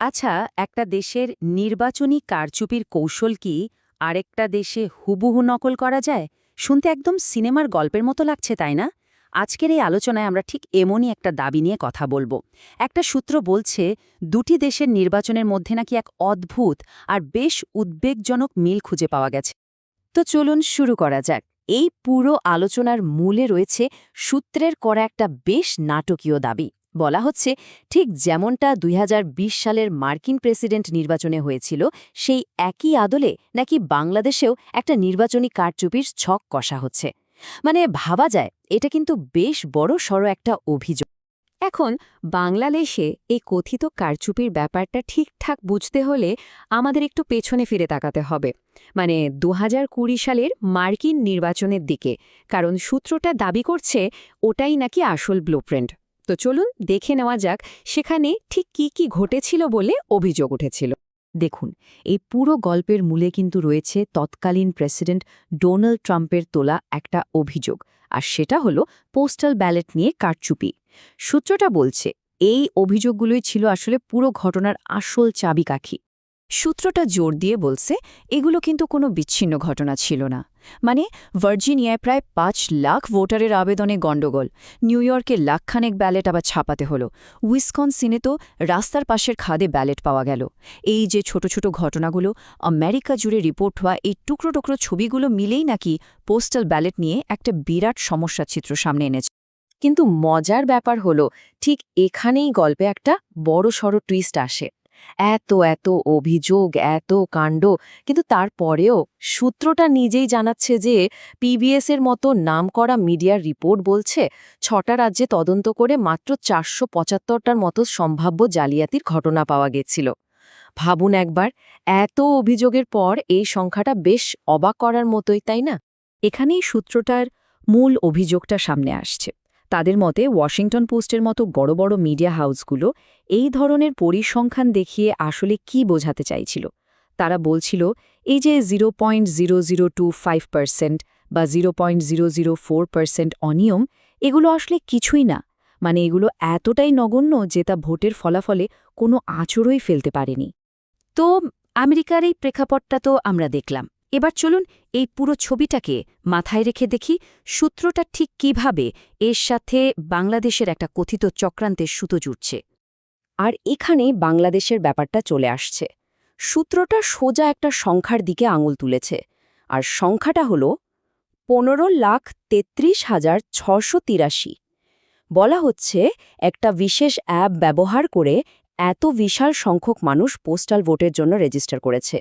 আচ্ছা একটা দেশের নির্বাচনী কারচুপির কৌশল কি আরেকটা দেশে হুবহু নকল করা যায়? শুনতে একদম সিনেমার গল্পের মতো লাগছে, তাই না? আজকের এই আলোচনায় আমরা ঠিক এমনই একটা দাবি নিয়ে কথা বলব। একটা সূত্র বলছে, দুটি দেশের নির্বাচনের মধ্যে নাকি এক অদ্ভুত আর বেশ উদ্বেগজনক মিল খুঁজে পাওয়া গেছে। তো চলুন শুরু করা যাক। এই পুরো আলোচনার মূলে রয়েছে সূত্রের করা একটা বেশ নাটকীয় দাবি। বলা হচ্ছে, ঠিক যেমনটা দুই হাজার বিশ সালের মার্কিন প্রেসিডেন্ট নির্বাচনে হয়েছিল, সেই একই আদলে নাকি বাংলাদেশেও একটা নির্বাচনী কারচুপির ছক কষা হচ্ছে। মানে ভাবা যায়, এটা কিন্তু বেশ বড় সড় একটা অভিযোগ। এখন বাংলাদেশে এই কথিত কারচুপির ব্যাপারটা ঠিকঠাক বুঝতে হলে আমাদের একটু পেছনে ফিরে তাকাতে হবে। মানে দু হাজার কুড়ি সালের মার্কিন নির্বাচনের দিকে, কারণ সূত্রটা দাবি করছে ওটাই নাকি আসল ব্লুপ্রিন্ট তো চলুন দেখে নেওয়া যাক সেখানে ঠিক কি কি ঘটেছিল বলে অভিযোগ উঠেছিল। দেখুন, এই পুরো গল্পের মূলে কিন্তু রয়েছে তৎকালীন প্রেসিডেন্ট ডোনাল্ড ট্রাম্পের তোলা একটা অভিযোগ, আর সেটা হলো পোস্টাল ব্যালেট নিয়ে কারচুপি। সূত্রটা বলছে, এই অভিযোগগুলোই ছিল আসলে পুরো ঘটনার আসল চাবিকাঠি। সূত্রটা জোর দিয়ে বলছে, এগুলো কিন্তু কোনো বিচ্ছিন্ন ঘটনা ছিল না। মানে ভার্জিনিয়ায় প্রায় পাঁচ লাখ ভোটারের আবেদনে গণ্ডগোল। নিউ ইয়র্কে লাখখানেক ব্যালেট আবার ছাপাতে হলো। উইসকনসিনে তো রাস্তার পাশের খাদে ব্যালেট পাওয়া গেল। এই যে ছোট ছোট ঘটনাগুলো, আমেরিকা জুড়ে রিপোর্ট হওয়া এই টুকরো টুকরো ছবিগুলো মিলেই নাকি পোস্টাল ব্যালেট নিয়ে একটা বিরাট সমস্যা চিত্র সামনে এনেছে। কিন্তু মজার ব্যাপার হলো, ঠিক এখানেই গল্পে একটা বড়সড় টুইস্ট আসে। এত এত অভিযোগ, এত কাণ্ড। কিন্তু তারপরেও সূত্রটা নিজেই জানাচ্ছে যে পিবিএসের মতো নামকরা মিডিয়ার রিপোর্ট বলছে, ছটা রাজ্যে তদন্ত করে মাত্র চারশো পঁচাত্তরটার মতো সম্ভাব্য জালিয়াতির ঘটনা পাওয়া গেছিল। ভাবুন একবার, এত অভিযোগের পর এই সংখ্যাটা বেশ অবাক করার মতোই, তাই না? এখানেই সূত্রটার মূল অভিযোগটা সামনে আসছে। তাদের মতে ওয়াশিংটন পোস্টের মতো বড় বড় মিডিয়া হাউসগুলো এই ধরনের পরিসংখ্যান দেখিয়ে আসলে কি বোঝাতে চাইছিল। তারা বলছিল, এই যে zero point zero zero two five percent বা zero point zero zero four percent অনিয়ম, এগুলো আসলে কিছুই না। মানে এগুলো এতটাই নগণ্য যে তা ভোটের ফলাফলে কোনো আচরই ফেলতে পারেনি। তো আমেরিকার এই প্রেক্ষাপটটা তো আমরা দেখলাম। এবার চলুন এই পুরো ছবিটাকে মাথায় রেখে দেখি সূত্রটা ঠিক কীভাবে এর সাথে বাংলাদেশের একটা কথিত চক্রান্তের সুতো জুটছে। আর এখানে বাংলাদেশের ব্যাপারটা চলে আসছে। সূত্রটা সোজা একটা সংখ্যার দিকে আঙুল তুলেছে। আর সংখ্যাটা হল পনেরো লাখ তেত্রিশ হাজার ছশো তিরাশি। বলা হচ্ছে একটা বিশেষ অ্যাপ ব্যবহার করে এত বিশাল সংখ্যক মানুষ পোস্টাল ভোটের জন্য রেজিস্টার করেছে।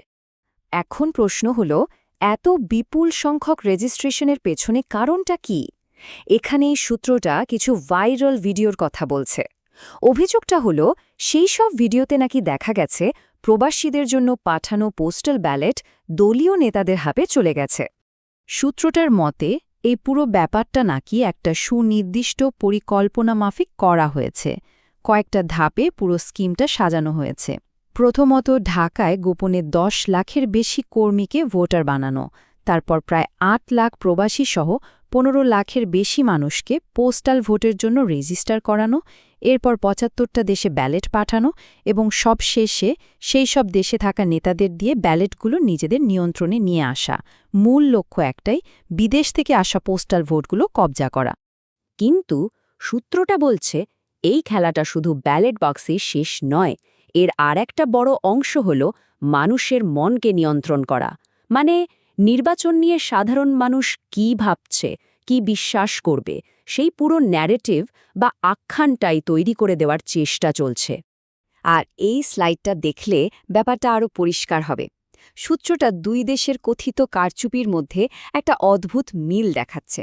এখন প্রশ্ন হল, এত বিপুল সংখ্যক রেজিস্ট্রেশনের পেছনে কারণটা কি? এখানে এই সূত্রটা কিছু ভাইরাল ভিডিওর কথা বলছে। অভিযোগটা হল, সেই সব ভিডিওতে নাকি দেখা গেছে, প্রবাসীদের জন্য পাঠানো পোস্টাল ব্যালেট দলীয় নেতাদের হাতে চলে গেছে। সূত্রটার মতে, এই পুরো ব্যাপারটা নাকি একটা সুনির্দিষ্ট পরিকল্পনা মাফিক করা হয়েছে। কয়েকটা ধাপে পুরো স্কিমটা সাজানো হয়েছে। প্রথমত ঢাকায় গোপনে দশ লাখের বেশি কর্মীকে ভোটার বানানো, তারপর প্রায় আট লাখ প্রবাসী সহ পনেরো লাখের বেশি মানুষকে পোস্টাল ভোটের জন্য রেজিস্টার করানো, এরপর পঁচাত্তরটা দেশে ব্যালেট পাঠানো এবং সব শেষে সেই সব দেশে থাকা নেতাদের দিয়ে ব্যালেটগুলো নিজেদের নিয়ন্ত্রণে নিয়ে আসা। মূল লক্ষ্য একটাই, বিদেশ থেকে আসা পোস্টাল ভোটগুলো কবজা করা। কিন্তু সূত্রটা বলছে, এই খেলাটা শুধু ব্যালেট বক্সে শেষ নয় এর আর একটা বড় অংশ হল মানুষের মনকে নিয়ন্ত্রণ করা। মানে নির্বাচন নিয়ে সাধারণ মানুষ কি ভাবছে, কি বিশ্বাস করবে, সেই পুরো ন্যারেটিভ বা আখ্যানটাই তৈরি করে দেওয়ার চেষ্টা চলছে। আর এই স্লাইডটা দেখলে ব্যাপারটা আরও পরিষ্কার হবে। সূত্রটা দুই দেশের কথিত কারচুপির মধ্যে একটা অদ্ভুত মিল দেখাচ্ছে।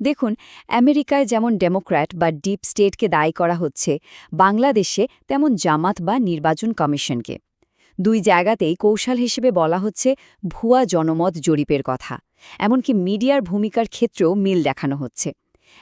দেখুন, আমেরিকায় যেমন ডেমোক্র্যাট বা ডিপ স্টেটকে দায়ী করা হচ্ছে, বাংলাদেশে তেমন জামাত বা নির্বাচন কমিশনকে। দুই জায়গাতেই কৌশল হিসেবে বলা হচ্ছে ভুয়া জনমত জরিপের কথা, এমনকি মিডিয়ার ভূমিকার ক্ষেত্রেও মিল দেখানো হচ্ছে।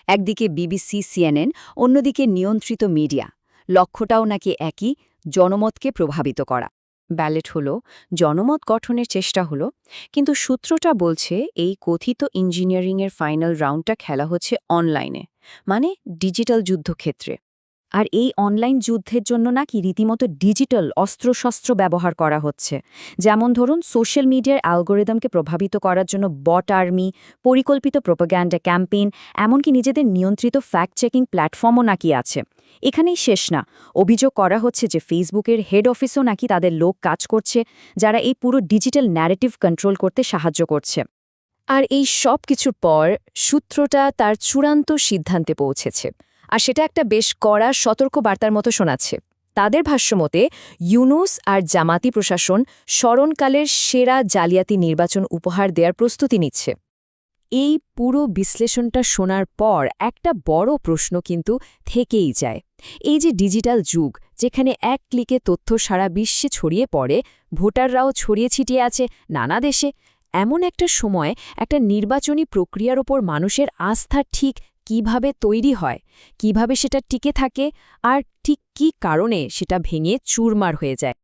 একদিকে বিবিসি, সিএনএন, অন্যদিকে নিয়ন্ত্রিত মিডিয়া, লক্ষ্যটাও নাকি একই, জনমতকে প্রভাবিত করা। ব্যালেট হলো, জনমত গঠনের চেষ্টা হলো, কিন্তু সূত্রটা বলছে এই কথিত ইঞ্জিনিয়ারিংয়ের ফাইনাল রাউন্ডটা খেলা হচ্ছে অনলাইনে মানে ডিজিটাল যুদ্ধক্ষেত্রে। আর এই অনলাইন যুদ্ধের জন্য নাকি রীতিমতো ডিজিটাল অস্ত্রশস্ত্র ব্যবহার করা হচ্ছে। যেমন ধরুন, সোশ্যাল মিডিয়ার অ্যালগোরিদমকে প্রভাবিত করার জন্য বট আর্মি, পরিকল্পিত প্রোপাগ্যান্ডা ক্যাম্পেইন, এমনকি নিজেদের নিয়ন্ত্রিত ফ্যাক্ট চেকিং প্ল্যাটফর্মও নাকি আছে। এখানেই শেষ না। অভিযোগ করা হচ্ছে যে ফেসবুকের হেড অফিসও নাকি তাদের লোক কাজ করছে, যারা এই পুরো ডিজিটাল ন্যারেটিভ কন্ট্রোল করতে সাহায্য করছে। আর এই সব কিছুর পর সূত্রটা তার চূড়ান্ত সিদ্ধান্তে পৌঁছেছে। আর সেটা একটা বেশ কড়া, সতর্ক বার্তার মতো শোনাচ্ছে। তাদের ভাষ্যমতে ইউনুস আর জামাতি প্রশাসন স্মরণকালের সেরা জালিয়াতি নির্বাচন উপহার দেওয়ার প্রস্তুতি নিচ্ছে। এই পুরো বিশ্লেষণটা শোনার পর একটা বড় প্রশ্ন কিন্তু থেকেই যায়। এই যে ডিজিটাল যুগ, যেখানে এক ক্লিকে তথ্য সারা বিশ্বে ছড়িয়ে পড়ে, ভোটাররাও ছড়িয়ে ছিটিয়ে আছে নানা দেশে, এমন একটা সময় একটা নির্বাচনী প্রক্রিয়ার ওপর মানুষের আস্থা ঠিক কীভাবে তৈরি হয়, কীভাবে সেটা টিকে থাকে, আর ঠিক কী কারণে সেটা ভেঙে চুরমার হয়ে যায়।